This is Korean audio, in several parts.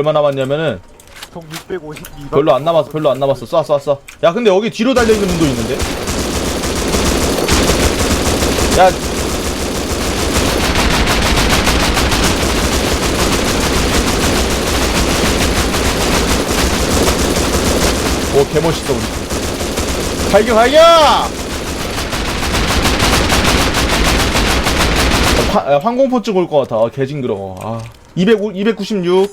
얼마 남았냐면은 총 652. 별로 안 남았어 별로 안 남았어. 쏴 쏴 쏴. 야 근데 여기 뒤로 달려있는 분도 있는데? 야. 오 개멋있어 우리. 발견 발견! 어, 파- 야, 항공포 쪽올것 같아. 아, 개징그러워. 아. 200, 296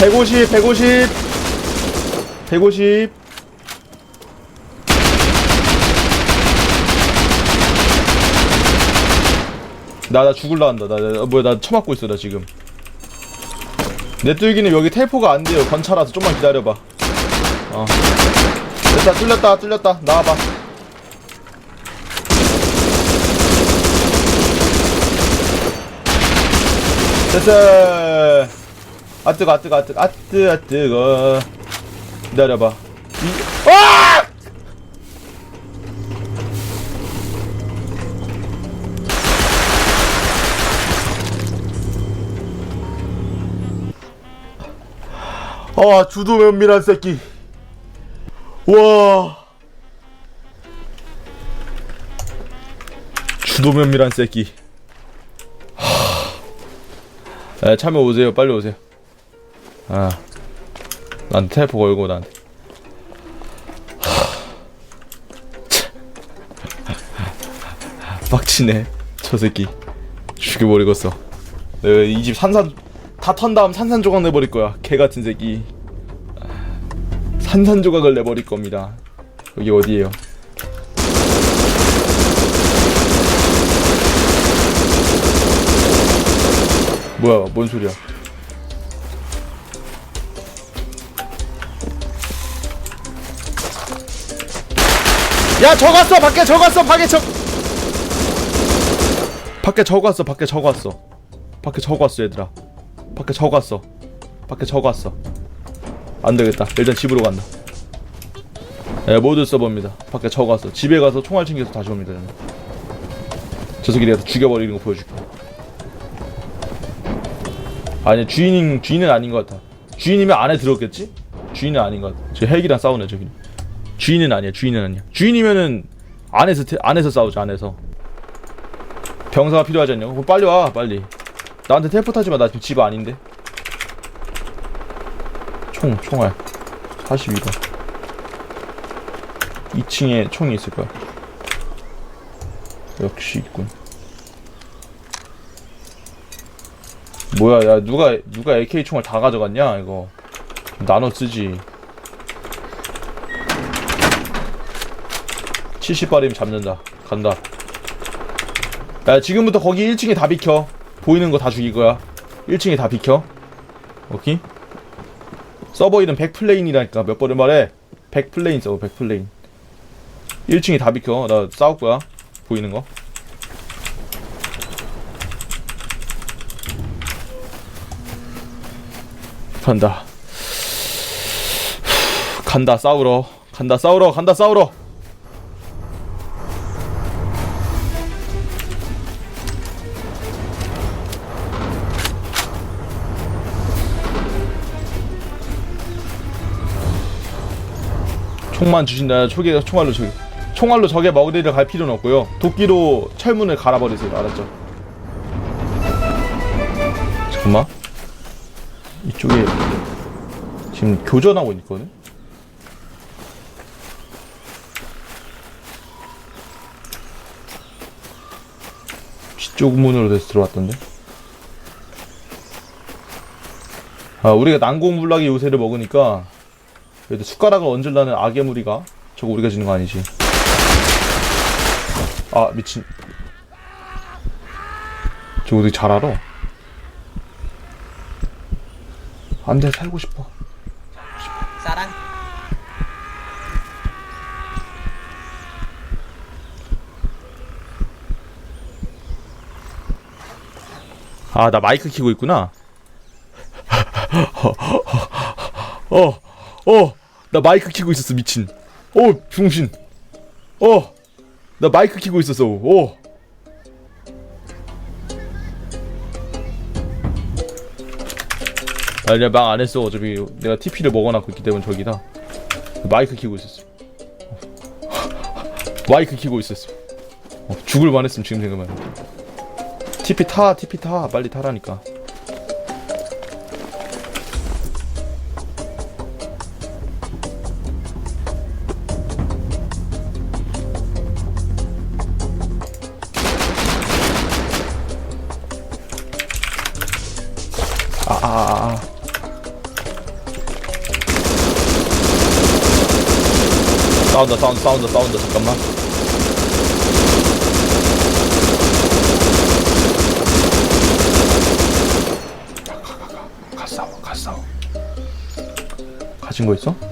150, 150, 150. 나, 나 죽을라 한다. 나, 나, 어, 뭐야, 나 처맞고 있어, 나 지금. 내 뚫기는 여기 텔포가 안 돼요. 건차라서 좀만 기다려봐. 어. 됐다, 뚫렸다, 뚫렸다. 나와봐. 됐어. 아 뜨거, 아 뜨거, 아 뜨거, 아 뜨거, 아 뜨거. 기다려봐. 이, 아! 아, 주도 면밀한 새끼. 와. 주도 면밀한 새끼. 하. 에, 참여 오세요. 빨리 오세요. 아. 난 텔포 걸고 난. 빡치네. 저 새끼. 죽여버리겠어. 내가 이 집 산산 다 턴 다음 산산조각 내버릴 거야. 개 같은 새끼. 산산조각을 내버릴 겁니다. 여기 어디에요? 뭐야? 뭔 소리야? 야 적었어. 밖에 적었어. 밖에 적 밖에 적었어. 밖에 적었어. 밖에 적었어 얘들아. 밖에 적었어. 밖에 적었어. 안되겠다. 일단 집으로 간다. 예 모두 써봅니다. 밖에 적었어. 집에 가서 총알 챙겨서 다시 옵니다 저는. 저 새끼 내가 죽여버리는 거 보여줄게. 아니 주인인 주인은 아닌 것 같아. 주인이면 안에 들었겠지? 주인은 아닌 것 같아. 저 헬기랑 싸우네 저기 주인은 아니야 주인은 아니야. 주인이면은 안에서 태- 안에서 싸우자 안에서. 병사가 필요하지 않냐 그럼 빨리 와 빨리. 나한테 텔포 타지 마 나 지금 집 아닌데. 총 총알. 42발 2층에 총이 있을 거야. 역시 있군. 뭐야 야 누가 누가 AK 총알 다 가져갔냐 이거. 좀 나눠 쓰지 70발이면 잡는다. 간다. 야, 지금부터 거기 1층에 다 비켜. 보이는 거 다 죽일 거야. 1층에 다 비켜. 오케이? 서버 이름 100플레인이라니까. 몇 번을 말해? 100플레인 서버, 100플레인. 1층에 다 비켜. 나 싸울 거야. 보이는 거. 간다. 간다, 싸우러. 간다, 싸우러. 간다, 싸우러. 총만 주신다. 초계 총알로 저기. 총알로 적의 머리를 갈 필요는 없고요. 도끼로 철문을 갈아버리세요. 알았죠? 잠깐만. 이쪽에 지금 교전하고 있거든. 뒤쪽 문으로 돼서 들어왔던데. 아, 우리가 난공불락의 요새를 먹으니까 그래도 숟가락을 얹으려는 악의 무리가 저거 우리가 지는 거 아니지? 아 미친. 저거 어떻게 잘 알아? 안돼 살고 싶어. 사랑. 아 나 마이크 키고 있구나. 어어 나 마이크 키고 있었어 미친. 어 중신. 어나 마이크 키고 있었어. 어. 아니야 막 안했어. 어차피 내가 TP를 먹어놨고 있기 때문에 저기다. 마이크 키고 있었어. 마이크 키고 있었어. 어, 죽을 만했으면 지금 생각만 TP 타 TP 타. 빨리 타라니까. 싸운다 싸운다 싸운다 싸운다 잠깐만 가 싸워 가 싸워 가진 거 있어?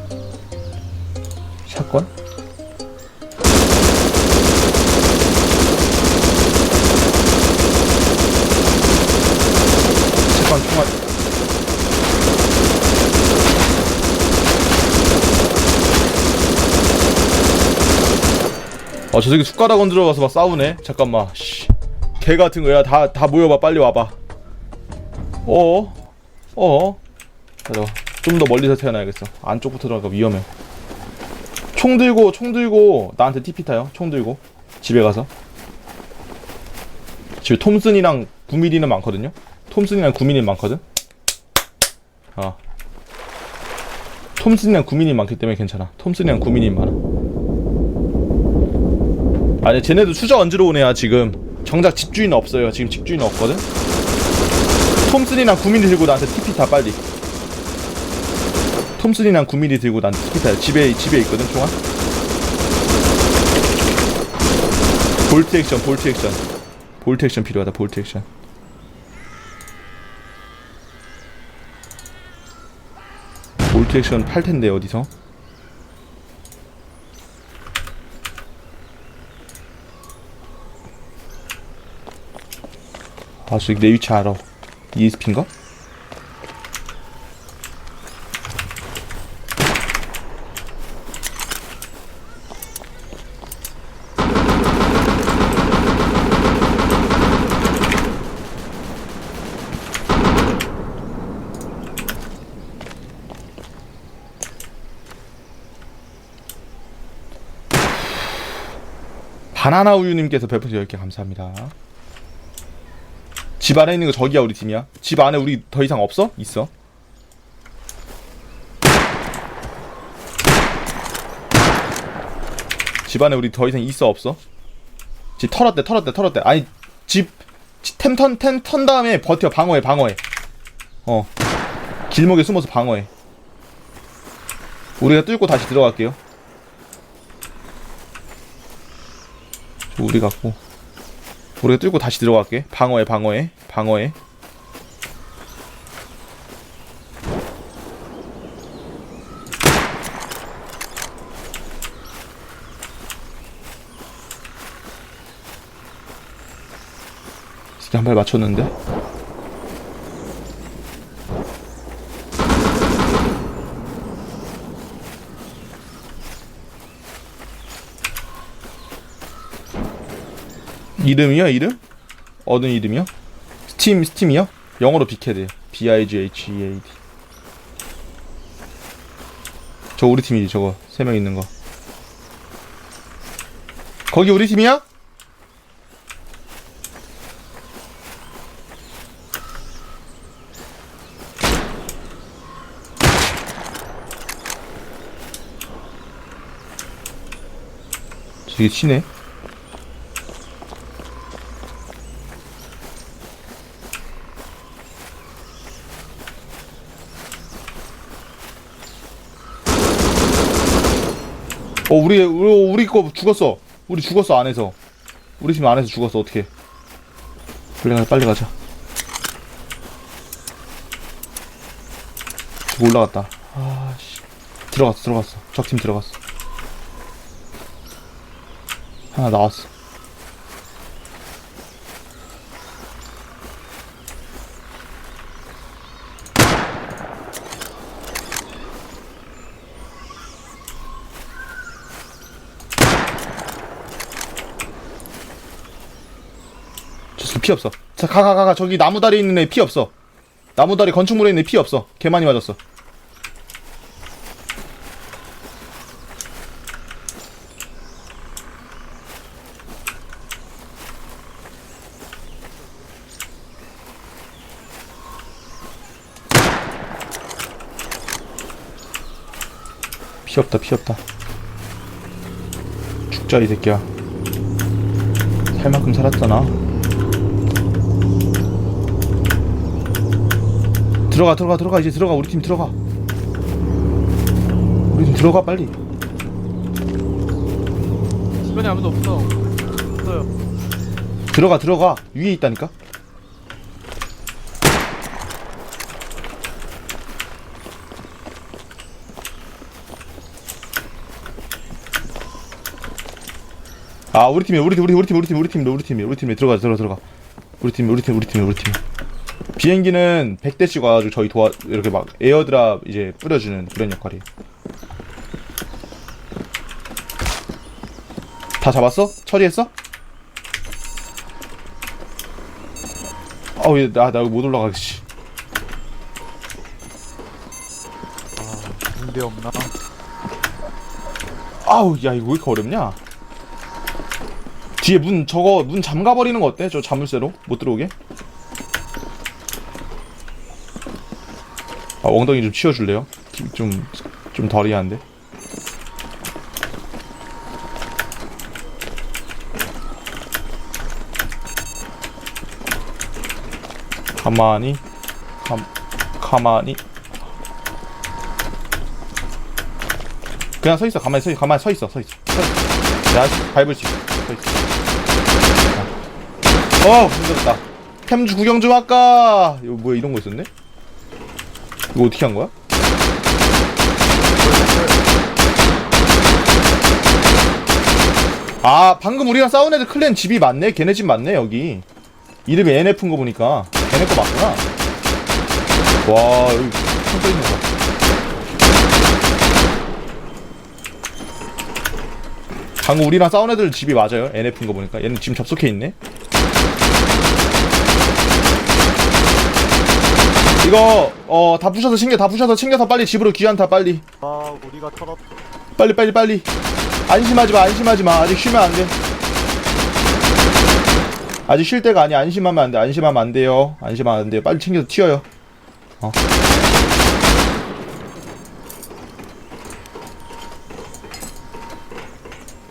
어, 저 새끼 숟가락 얹으러 가서 막 싸우네. 잠깐만. 씨. 개 같은 거야. 다, 다 모여봐. 빨리 와봐. 어? 어? 잠깐만. 좀더 멀리서 태어나야겠어. 안쪽부터 들어가니까 위험해. 총 들고, 총 들고, 나한테 TP 타요. 총 들고. 집에 가서. 집에 톰슨이랑 9mm는 많거든요. 톰슨이랑 9mm 많거든. 어. 톰슨이랑 9mm 많기 때문에 괜찮아. 톰슨이랑 9mm 많아. 아니 쟤네도 수저 얹으러 오네야 지금. 정작 집주인 없어요. 지금 집주인 없거든? 톰슨이랑 9mm 들고 나한테 TP 타 빨리. 톰슨이랑 9mm 들고 나한테 TP 타 집에 집에 있거든 총알? 볼트 액션 볼트 액션. 볼트 액션 필요하다 볼트 액션. 볼트 액션 팔 텐데 어디서 아, 저기 내 위치 알아. ESP인가? 바나나 우유님께서 별풍선 10개 감사합니다. 집 안에 있는 거 저기야 우리 팀이야. 집 안에 우리 더 이상 없어? 있어. 집 안에 우리 더 이상 있어 없어? 집 털었대 털었대 털었대. 아니 집 템턴 템턴 다음에 버텨 방어해 방어해. 어 길목에 숨어서 방어해. 우리가 뚫고 다시 들어갈게요. 저 우리 같고. 우리가 뚫고 다시 들어갈게. 방어해, 방어해, 방어해. 한발 맞췄는데? 이름이요 이름? 어느 이름이요? 스팀 스팀이요? 영어로 빅헤드 B I G H E A D 저 우리 팀이지 저거 세 명 있는 거 거기 우리 팀이야? 저기 치네 어 우리 우리 우리 거 죽었어. 우리 죽었어 안에서. 우리 팀 안에서 죽었어 어떻게? 빨리 가 빨리 가자. 올라갔다. 아씨 들어갔어 들어갔어. 적팀 들어갔어. 하나 나왔어. 저 피 없어. 자, 가, 가, 가, 가. 저기 나무 다리 있는 애 피 없어. 나무다리 건축물에 있는 피 없어 개 많이 맞았어 피 없다 피 없다 죽자 이 새끼야 살 만큼 살았잖아 들어가 들어가 들어가. 이제 들어가. 우리 팀 들어가. 우리 팀 들어가 빨리. 주변에 아무도 없어. 없어요. 들어가 들어가. 위에 있다니까. 아 우리 팀이 우리 팀 우리 팀 우리 팀 우리 팀 우리 팀 우리 팀이 우리 팀에. 들어가 들어가 들어가. 우리 팀 우리 팀 우리 팀 우리 팀 비행기는 100대씩 와가지고 저희 도와 이렇게 막 에어드랍 이제 뿌려주는 그런 역할이에요 다 잡았어? 처리했어? 어우 나나 못 올라가겠지 문제 없나? 아우 야 이거 왜 이렇게 어렵냐 뒤에 문 저거 문 잠가버리는 거 어때 저 자물쇠로 못 들어오게 아 엉덩이 좀 치워줄래요? 좀 좀 덜 이한데? 가만히 감 가만히. 그냥 서 있어. 가만히 서 있어. 가만히 서 있어. 서 있어. 서 있어. 내가 밟을 수 있어. 서 있어. 어 힘들었다. 템주 구경 좀 할까? 뭐야 이런 거 있었네 이거 어떻게 한 거야 아 방금 우리랑 싸운 애들 클랜 집이 맞네 걔네 집 맞네 여기 이름이 NF인 거 보니까 걔네 거 맞구나 와 여기 총 떠있는 거 방금 우리랑 싸운 애들 집이 맞아요. NF인 거 보니까. 얘는 지금 접속해 있네. 이거 어 다 부셔서 챙겨 다 부셔서 챙겨서 빨리 집으로 귀환타 빨리. 아 우리가 털었. 빨리 빨리 빨리. 안심하지 마 안심하지 마. 아직 쉬면 안 돼. 아직 쉴 때가 아니야. 안심하면 안 돼. 안심하면 안 돼요. 안심하면 안 돼요. 빨리 챙겨서 튀어요. 어.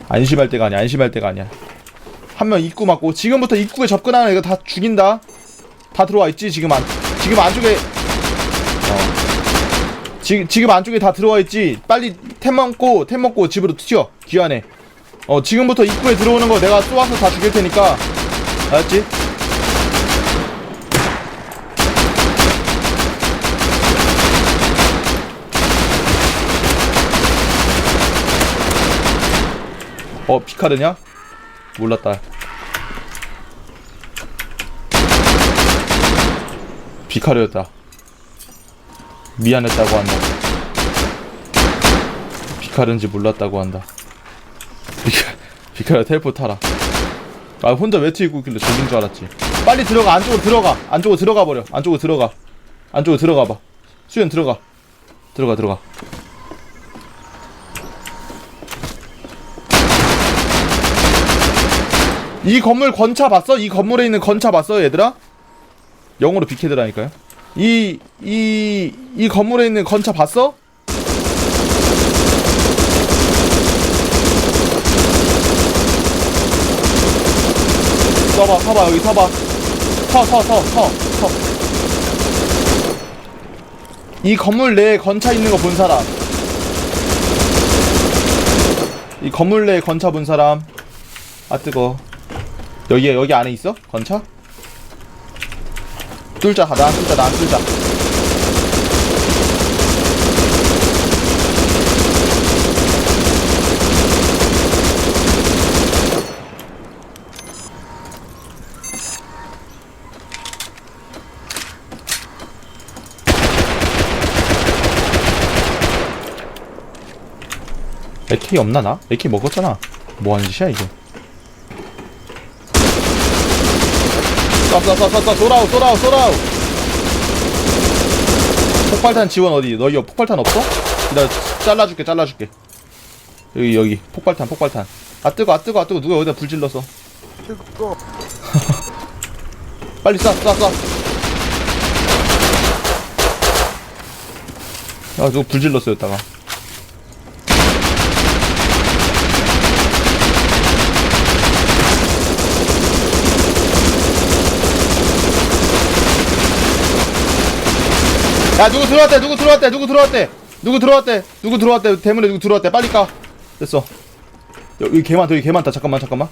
안심할 때가 아니야. 안심할 때가 아니야. 한 명 입구 맞고. 지금부터 입구에 접근하는 애가 다 죽인다. 다 들어와 있지 지금 안 지금 안쪽에 어. 지, 지금 안쪽에 다 들어와 있지 빨리 템 먹고 템 먹고 집으로 튀어 귀환해 어 지금부터 입구에 들어오는 거 내가 쏘아서 다 죽일 테니까 알았지? 어 피카르냐? 몰랐다 피카르였다. 미안했다고 한다. 피카르인지 몰랐다고 한다. 피카, 피카르 텔포 타라. 아 혼자 외투 입고 있길래 저긴 줄 알았지. 빨리 들어가. 안쪽으로 들어가. 안쪽으로 들어가 버려. 안쪽으로 들어가. 안쪽으로 들어가 봐. 수현 들어가. 들어가 들어가. 이 건물 건차 봤어? 이 건물에 있는 건차 봤어 얘들아? 영어로 빅헤드라니까요 이 이 이 건물에 있는 건차 봤어? 서봐 서봐 여기 서봐 서 서 서 서 서 이 건물 내에 건차 있는 거 본 사람 이 건물 내에 건차 본 사람 아 뜨거 여기 여기 안에 있어? 건차? 뚫자. 나 뚫자 나 뚫자. AK 없나 나? AK 먹었잖아. 뭐 하는 짓이야 이게 쏴쏴쏴쏴쏴 쏘라우 쏘라우 쏘라우 폭발탄 지원 어디? 너희 옆 폭발탄 없어? 나 잘라줄게, 잘라줄게. 여기, 여기. 폭발탄, 폭발탄. 아, 뜨거, 아, 뜨거, 아, 뜨거. 누가 여기다 불 질렀어? 뜨거. 빨리 쏴, 쏴, 쏴. 야, 누가 불 질렀어, 여기다가. 야, 누구 들어왔대, 누구 들어왔대, 누구 들어왔대, 누구 들어왔대, 누구 들어왔대, 대문에 누구 들어왔대, 빨리 까. 됐어. 여기 개 많다, 여기 개 많다. 잠깐만, 잠깐만.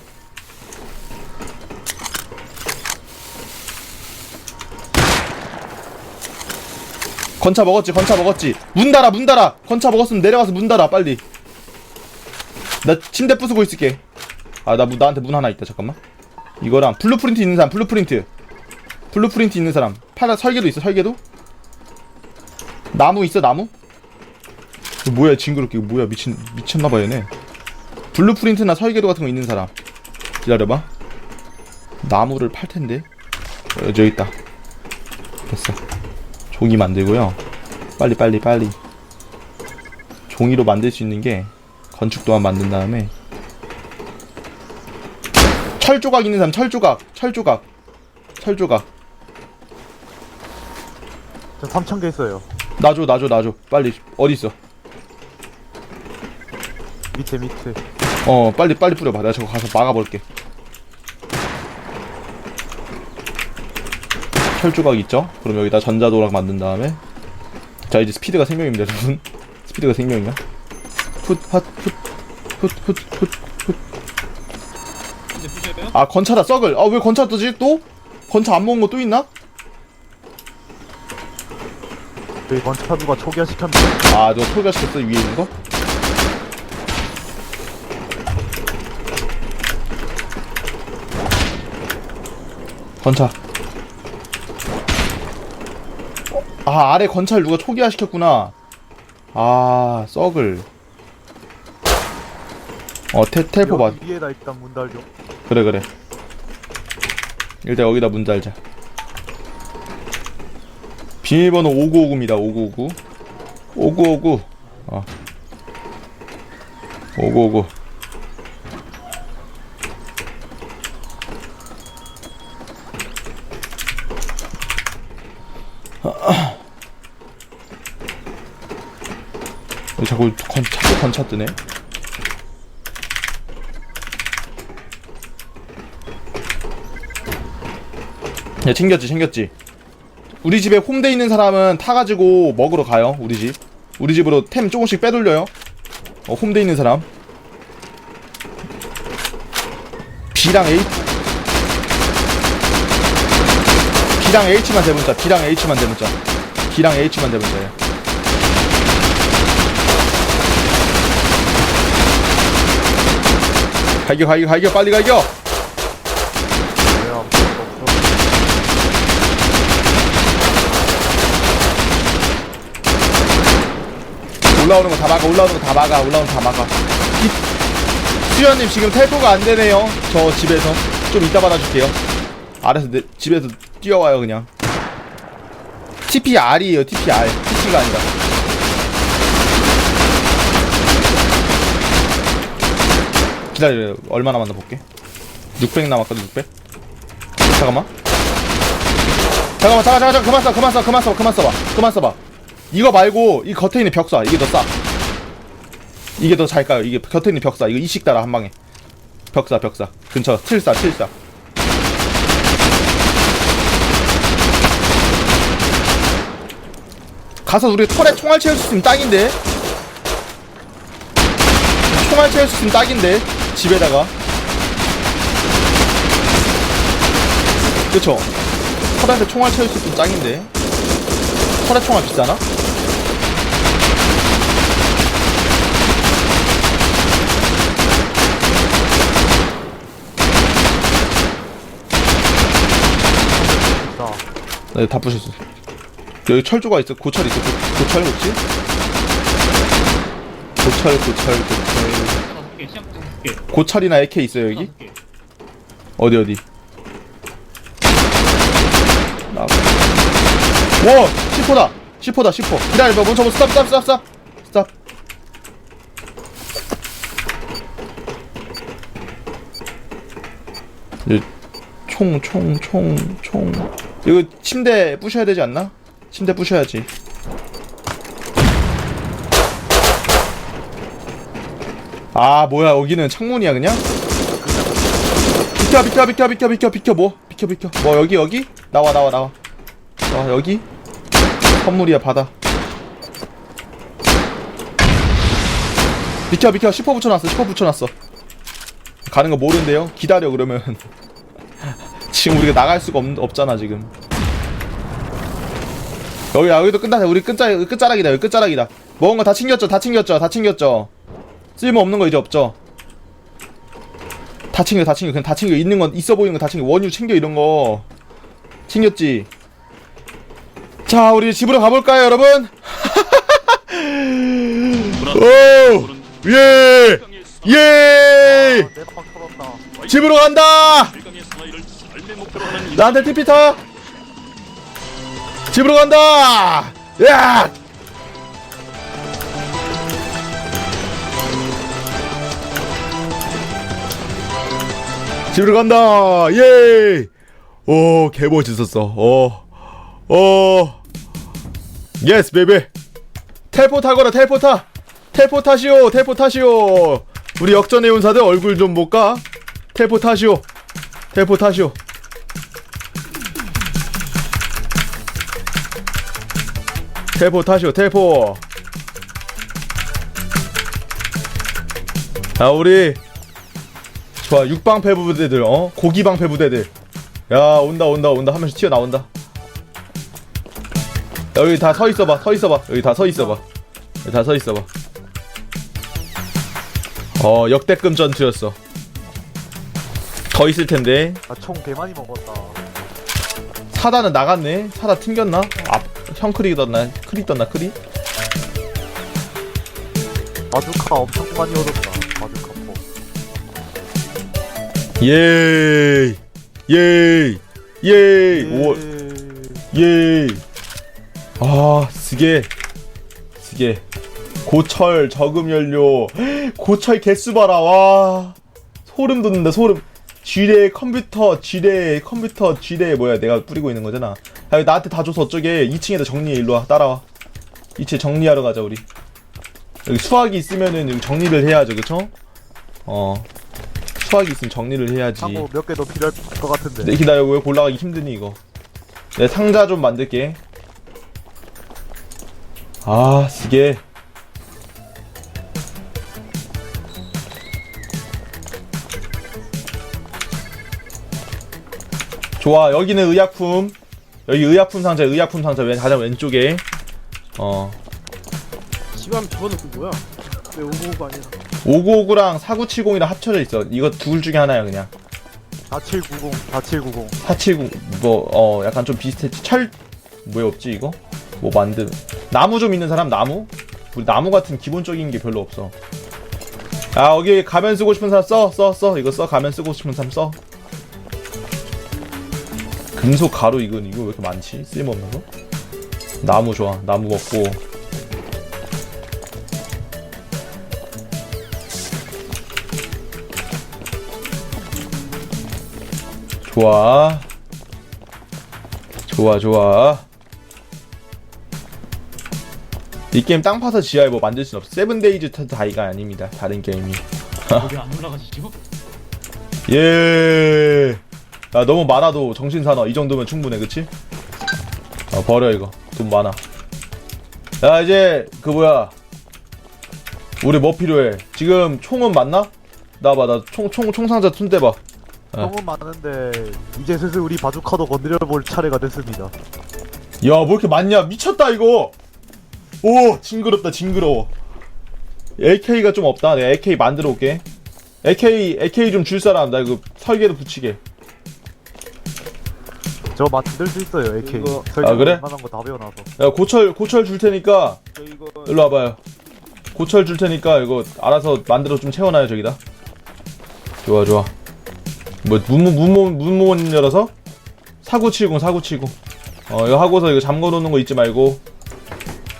건차 먹었지 건차 먹었지. 문 닫아 문 닫아. 건차 먹었으면 내려가서 문 닫아 빨리. 나 침대 부수고 있을게. 아 나 나한테 문 하나 있다. 잠깐만. 이거랑 블루프린트 있는 사람 블루프린트. 블루프린트 있는 사람. 파라 설계도 있어 설계도 나무 있어 나무? 이거 뭐야 징그럽게. 이거 뭐야 미친 미쳤나봐 얘네. 블루프린트나 설계도 같은 거 있는 사람. 기다려봐. 나무를 팔 텐데. 어, 여기 있다. 됐어. 종이 만들고요. 빨리 빨리 빨리. 종이로 만들 수 있는 게 건축 도안 만든 다음에. 철 조각 있는 사람 철 조각 철 조각. 철 조각. 저 3천 개 있어요. 나줘 나줘 나줘 빨리 어디 있어? 밑에 밑에. 어 빨리 빨리 뿌려봐. 내가 저거 가서 막아볼게. 철 조각 있죠? 그럼 여기다 전자도락 만든 다음에 자 이제 스피드가 생명입니다 여러분 스피드가 생명이야 훗, 훗, 훗, 훗, 훗, 훗. 아 건차다 썩을 아 왜 건차 뜨지 또? 건차 안 먹은 거 또 있나? 여기 건차 누가 초기화 시켰는데. 아 너 소리가 시켰어 위에 있는 거? 건차 어? 아 아래 건차를 누가 초기화 시켰구나 아 썩을 어 테, 텔포 봐 여기 위에다 일단 문 달죠. 그래 그래 일단 여기다 문 달자 비밀번호 5959입니다. 5959 5959 어. 5959왜 자꾸 건, 자꾸 건차 뜨네? 야 챙겼지 챙겼지 우리 집에 홈대 있는 사람은 타가지고 먹으러 가요 우리 집. 우리 집으로 템 조금씩 빼돌려요. 어 홈대 있는 사람. B랑 H. B랑 H만 대문자 B랑 H만 대문자. B랑 H만 대문자야 갈겨 갈겨 갈겨 빨리 갈겨 왜요? 없어. 올라오는 거 다 막아 올라오는 거 다 막아 올라오는 거 다 막아. 이- 수현님 지금 텔포가 안 되네요. 저 집에서. 좀 이따 받아줄게요. 알아서 내, 집에서 뛰어와요 그냥. TPR이에요 TPR TP가 아니라. 기다려요. 얼마나 만나 볼게. 600 남았거든 600 잠깐만. 잠깐만 잠깐 잠깐 그만 써 그만 써 그만 써 그만 써봐. 그만 써봐 이거 말고 이 겉에 있는 벽사 이게 더 싸. 이게 더 잘 까요. 이게 겉에 있는 벽사 이거 이식 따라 한 방에. 벽사 벽사 근처 칠사 칠사. 가서 우리 털에 총알 채울 수 있으면 딱인데. 총알 채울 수 있으면 딱인데 집에다가. 그쵸? 털한테 총알 채울 수 있으면 짱인데. 털에 총알 비싸나? 자, 네, 다 부셨어. 여기 철조가 있어. 고철 있어. 고, 고철 혹시? 고철, 고철, 고철. 고철이나 AK 있어요 여기? 어디 어디? 나. 와, 10호다. 10호다 10호 기다려봐 멈춰 멈춰. 스탑 스탑 스탑 스탑. 스탑. 총총 총 총. 이거 침대 부셔야 되지 않나? 침대 부셔야지. 아 뭐야 여기는 창문이야 그냥? 비켜 비켜 비켜 비켜 비켜 비켜. 뭐? 비켜 비켜. 뭐 여기 여기? 나와 나와 나와. 아 여기 선물이야 받아 비켜 비켜. 10호 붙여놨어 10호 붙여놨어. 가는 거 모른대요. 기다려 그러면. 지금 우리가 나갈 수가 없, 없잖아 지금. 여기 여기도 끝나자 우리 끝자 끝자락이다 여기 끝자락이다. 먹은 거 다 챙겼죠 다 챙겼죠 다 챙겼죠. 쓸모 없는 거 이제 없죠. 다 챙겨 다 챙겨. 그냥 다 챙겨. 있는 건 있어 보이는 거 다 챙겨. 원유 챙겨 이런 거. 챙겼지 자 우리 집으로 가볼까요 여러분? 오예예. 예! 내방 털었다. 집으로 간다. 나한테 TP 타. 집으로 간다. 야. 집으로 간다. 예 오 개 멋있었어. 어 어 예스 베이비 텔포 타거라 텔포 타. 텔포 타시오 텔포 타시오. 우리 역전의 운사들 얼굴 좀 볼까? 텔포 타시오 텔포 타시오. 텔포 타시오 텔포. 자 우리 좋아 육방패 부대들 어? 고기방패 부대들. 야 온다 온다 온다. 하면서 튀어나온다 여기 다 서 있어봐 서 있어봐. 여기 다 서 있어봐. 여기 다 서 있어봐. 어 역대급 전투였어. 더 있을 텐데. 나총 개많이 먹었다. 사다는 나갔네. 사다 튕겼나? 아 형크리 떴나? 크리 떴나 크리 바주카 엄청 많이 얻었다. 바주카 포. 예이. 예이. 예이. 오. 예이 아 쓰게 쓰게 고철 저금 연료. 고철 개수 봐라 와. 소름 돋는다 소름. 지뢰 컴퓨터 지뢰 컴퓨터 지뢰. 뭐야 내가 뿌리고 있는 거잖아. 야 나한테 다 줘서 어쩌게 2층에다 정리해. 일로와 따라와. 이체 정리하러 가자 우리. 여기 수학이 있으면은 여기 정리를 해야죠 그쵸? 어. 수학이 있으면 정리를 해야지. 창고 몇 개 더 필요할 것 같은데. 내 기다려 왜 올라가기 힘드니 이거. 내 상자 좀 만들게 아 쓰게 좋아 여기는 의약품 여기 의약품 상자 의약품 상자 왼 가장 왼쪽에 어 시간 저거는 그 뭐야? 왜 오고오고 아니야? 5959랑 4970이랑 합쳐져 있어 이거 둘 중에 하나야 그냥 4790, 4790. 479, 뭐, 어, 약간 좀 비슷했지. 철, 뭐에 없지, 이거? 뭐 만든. 나무 좀 있는 사람, 나무? 우리 나무 같은 기본적인 게 별로 없어. 아, 여기 가면 쓰고 싶은 사람 써, 써, 써. 이거 써. 가면 쓰고 싶은 사람 써. 금속 가루, 이건, 이거 왜 이렇게 많지? 쓸모없는 거? 나무 좋아. 나무 먹고. 좋아. 좋아, 좋아. 이 게임 땅 파서 지하에 뭐 만들 순 없어. 세븐데이즈 다이가 아닙니다. 다른 게임이. 거기 안 올라가시죠? 예. 야, 너무 많아도 정신 사나. 이 정도면 충분해, 그치? 아, 버려, 이거. 돈 많아. 야, 이제, 그 뭐야. 우리 뭐 필요해? 지금 총은 맞나? 나 봐, 나 총, 총, 총상자 손대봐. 어. 총은 많은데 이제 슬슬 우리 바주카도 건드려 볼 차례가 됐습니다. 야, 뭐 이렇게 많냐? 미쳤다, 이거! 오, 징그럽다, 징그러워. AK가 좀 없다. 내가 AK 만들어 올게. AK, AK 좀 줄 사람. 나 이거 설계도 붙이게. 저 만들 수 있어요, AK. 이거- 설계 아, 그래? 웬만한 거 다 배워놔서. 야, 고철, 고철 줄 테니까, 저 이거 일로 와봐요. 고철 줄 테니까, 이거 알아서 만들어 좀 채워놔요, 저기다. 좋아, 좋아. 뭐, 문무, 문무, 문무원 열어서? 4970, 4970. 어, 이거 하고서 이거 잠궈 놓는 거 잊지 말고.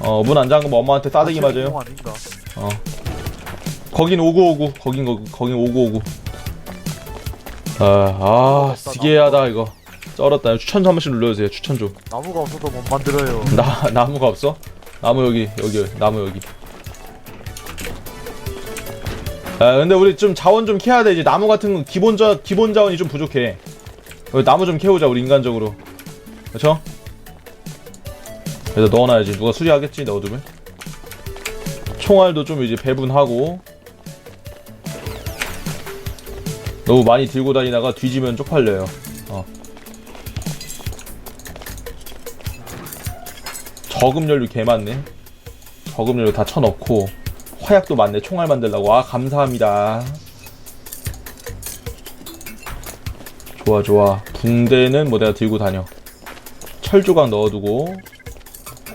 어 문 안 잠그면 엄마한테 따대기 맞아요 공 아닌가? 어. 거긴 오구오구. 거긴 거, 거긴 오구오구. 아, 아, 스게하다 이거. 쩔었다. 추천 좀한 번씩 눌러주세요. 추천 좀. 나무가 없어서 못 만들어요. 나 나무가 없어? 나무 여기 여기 나무 여기. 아 근데 우리 좀 자원 좀 캐야 돼 이제 나무 같은 거 기본 자 기본 자원이 좀 부족해. 우리 나무 좀 캐우자 우리 인간적으로. 그렇죠? 그래서 넣어놔야지. 누가 수리하겠지 넣어두면. 총알도 좀 이제 배분하고. 너무 많이 들고 다니다가 뒤지면 쪽팔려요. 어. 저금 연료 개 많네. 저금 연료 다 쳐넣고 화약도 많네. 총알 만들라고. 아 감사합니다. 좋아 좋아. 붕대는 뭐 내가 들고 다녀. 철 조각 넣어두고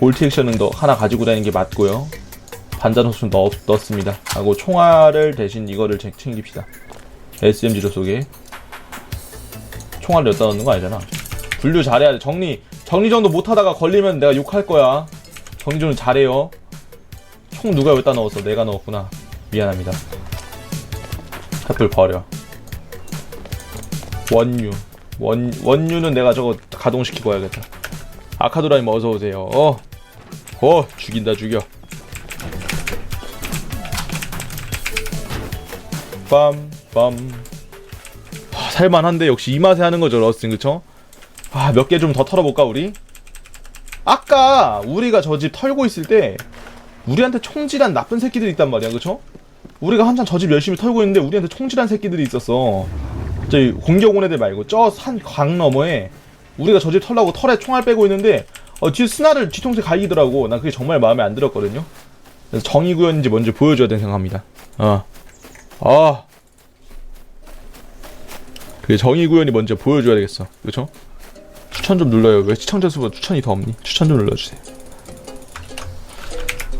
볼트 액션은 너 하나 가지고 다니는 게 맞고요. 반잔 호수 넣, 넣었습니다. 하고 총알을 대신 이거를 챙- 챙깁시다. SMG로 쏘게. 총알을 여기다 넣는 거 아니잖아. 분류 잘해야 돼. 정리 정리 정도 못하다가 걸리면 내가 욕할 거야. 정리 좀 잘해요. 총 누가 여기다 넣었어? 내가 넣었구나. 미안합니다. 횃불 버려. 원유. 원, 원유는 내가 저거 가동시키고 와야겠다. 아카도라님 어서오세요. 어. 어, 죽인다, 죽여. 빰, 빰. 하, 살만한데, 역시 이 맛에 하는 거죠, 러스팅, 그쵸? 아, 몇 개 좀 더 털어볼까, 우리? 아까 우리가 저 집 털고 있을 때, 우리한테 총질한 나쁜 새끼들이 있단 말이야, 그쵸? 우리가 한참 저 집 열심히 털고 있는데, 우리한테 총질한 새끼들이 있었어. 저기 공격 온 애들 말고, 저 산 광 너머에, 우리가 저 집 털라고 털에 총알 빼고 있는데, 어, 뒤에 스나를 뒤통수에 갈기더라고. 난 그게 정말 마음에 안 들었거든요. 그래서 정의구현인지 뭔지 보여줘야 된다 생각합니다. 어. 아. 그게 정의구현이 뭔지 보여줘야 되겠어. 그쵸? 추천 좀 눌러요. 왜 시청자 수보다 추천이 더 없니? 추천 좀 눌러주세요.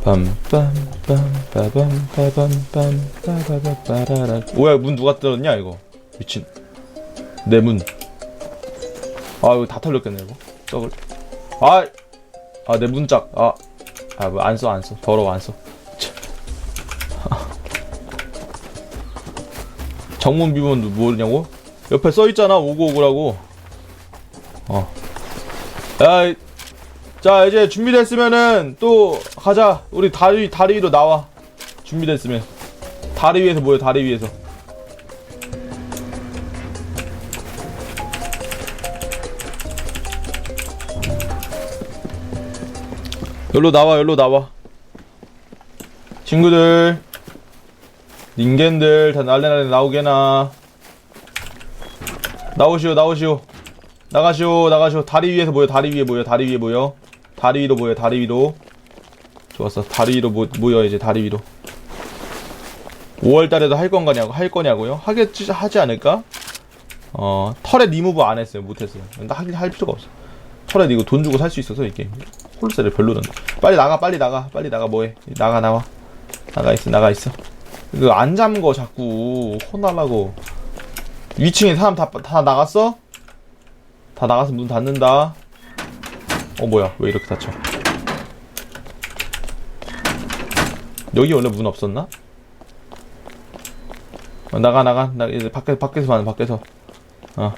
빰빰빰빰빰빰빰빰빰빰빰빰빰 뭐야 문 누가 뚫었냐 이거 미친 내 문. 아 이거 다 털렸겠네 이거. 떡을. 아, 아 내 문짝. 아, 아안 써 안 써. 더러워 안 써. 참. 정문 비번 뭐냐고? 옆에 써 있잖아 오고오고라고. 어. 야, 이- 자 이제 준비됐으면은 또 가자. 우리 다리 다리 위로 나와. 준비됐으면 다리 위에서 뭐야 다리 위에서. 여기로 나와 여기로 나와. 친구들, 닌겐들 다 날래날래 나오게나. 나오시오 나오시오. 나가시오 나가시오. 다리 위에서 모여 다리 위에 모여 다리 위에 모여. 다리 위로 모여 다리 위로. 좋았어. 다리 위로 모, 모여 이제 다리 위로. 5월달에도 할 건가냐고 할 거냐고요? 하겠지 하지 않을까? 어 털에 리무브 안 했어요. 못 했어요. 근데 하긴 할 필요가 없어 털에 이거 돈 주고 살 수 있어서 이 게임 홀세를 별로던데 빨리 나가 빨리 나가 빨리 나가 뭐해 나가 나와 나가 있어 나가 있어 이거 안 잠거 자꾸 혼나려고 위층에 사람 다, 다 나갔어? 다 나가서 문 닫는다. 어 뭐야 왜 이렇게 닫혀? 여기 원래 문 없었나? 어, 나가 나가 나 이제 밖에 밖에서 봐 밖에서. 어.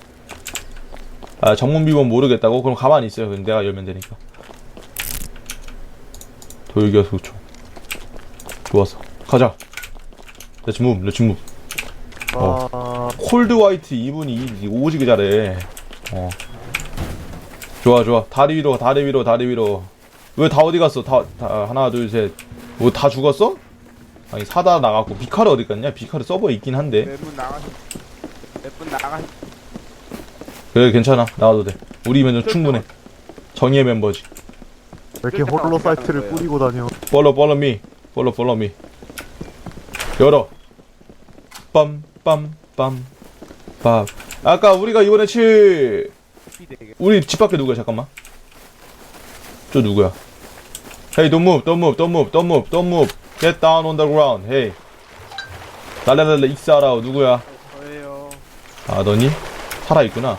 아 정문 비번 모르겠다고? 그럼 가만히 있어요. 그럼 내가 열면 되니까. 돌격소총. 좋았어. 가자. 렛츠 무브 렛츠 무브. 어. 아, 콜드 화이트 이분이 오지게 잘해. 어. 좋아 좋아. 다리 위로 다리 위로 다리 위로. 왜 다 어디 갔어? 다, 다 하나 둘 셋. 뭐 다 죽었어? 아니 사다 나갔고 비카르 어디 갔냐? 비카르 서버에 있긴 한데. 몇분 나가시 몇분 나가시 그래 괜찮아 나와도 돼. 우리면 좀 충분해. 정의의 멤버지. 왜 이렇게 홀로 사이트를 꾸리고 다녀? follow follow me. follow follow me. 열어. 빰빰빰. 밥. 아까 우리가 이번에 칠 우리 집 밖에 누구야 잠깐만 저 누구야 Hey don't move don't move don't move don't move don't move Get down on the ground Hey 날라날라 익사라 누구야 저예요 아 너니? 살아있구나